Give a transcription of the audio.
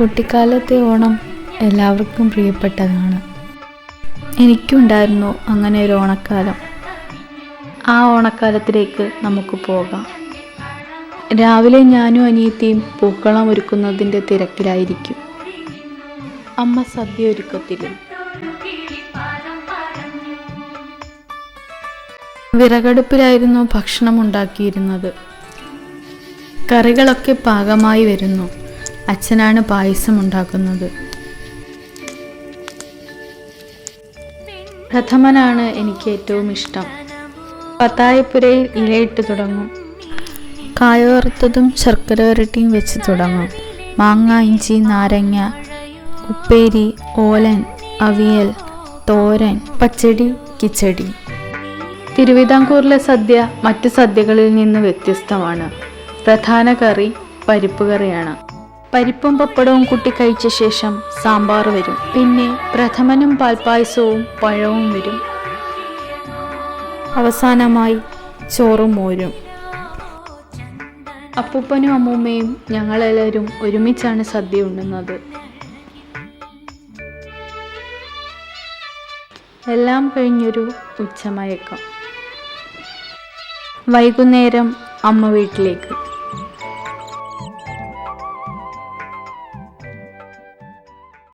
കുട്ടിക്കാലത്തെ ഓണം എല്ലാവർക്കും പ്രിയപ്പെട്ടതാണ്. എനിക്കുണ്ടായിരുന്നു അങ്ങനെ ഒരു ഓണക്കാലം. ആ ഓണക്കാലത്തിലേക്ക് നമുക്ക് പോകാം. രാവിലെ ഞാനും അനിയത്തിയും പൂക്കളം ഒരുക്കുന്നതിന്റെ തിരക്കിലായിരിക്കും. അമ്മ സദ്യ ഒരുക്കത്തിലും. വിറകടുപ്പിലായിരുന്നു ഭക്ഷണം ഉണ്ടാക്കിയിരുന്നത്. കറികളൊക്കെ പാകമായി വരുന്നു. അച്ഛനാണ് പായസം ഉണ്ടാക്കുന്നത് പ്രഥമനാണ് എനിക്ക് ഏറ്റവും ഇഷ്ടം. പത്തായപ്പുരയിൽ ഇലയിട്ട് തുടങ്ങും. കായോർത്തതും ശർക്കര വരട്ടിയും വെച്ച് തുടങ്ങും. മാങ്ങ ഇഞ്ചി നാരങ്ങ ഉപ്പേരി ഓലൻ അവിയൽ തോരൻ പച്ചടി കിച്ചടി. തിരുവിതാംകൂറിലെ സദ്യ മറ്റ് സദ്യകളിൽ നിന്ന് വ്യത്യസ്തമാണ്. പ്രധാന കറി പരിപ്പ് കറിയാണ്. പരിപ്പും പപ്പടവും കൂട്ടി കഴിച്ച ശേഷം സാമ്പാർ വരും. പിന്നെ പ്രഥമനും പാൽപ്പായസവും പഴവും വരും. അവസാനമായി ചോറും മോരും. അപ്പൂപ്പനും അമ്മൂമ്മയും ഞങ്ങളെല്ലാവരും ഒരുമിച്ചാണ് സദ്യ ഉണ്ണുന്നത്. എല്ലാം കഴിഞ്ഞൊരു ഉച്ചമയക്കം. വൈകുന്നേരം അമ്മ വീട്ടിലേക്ക്.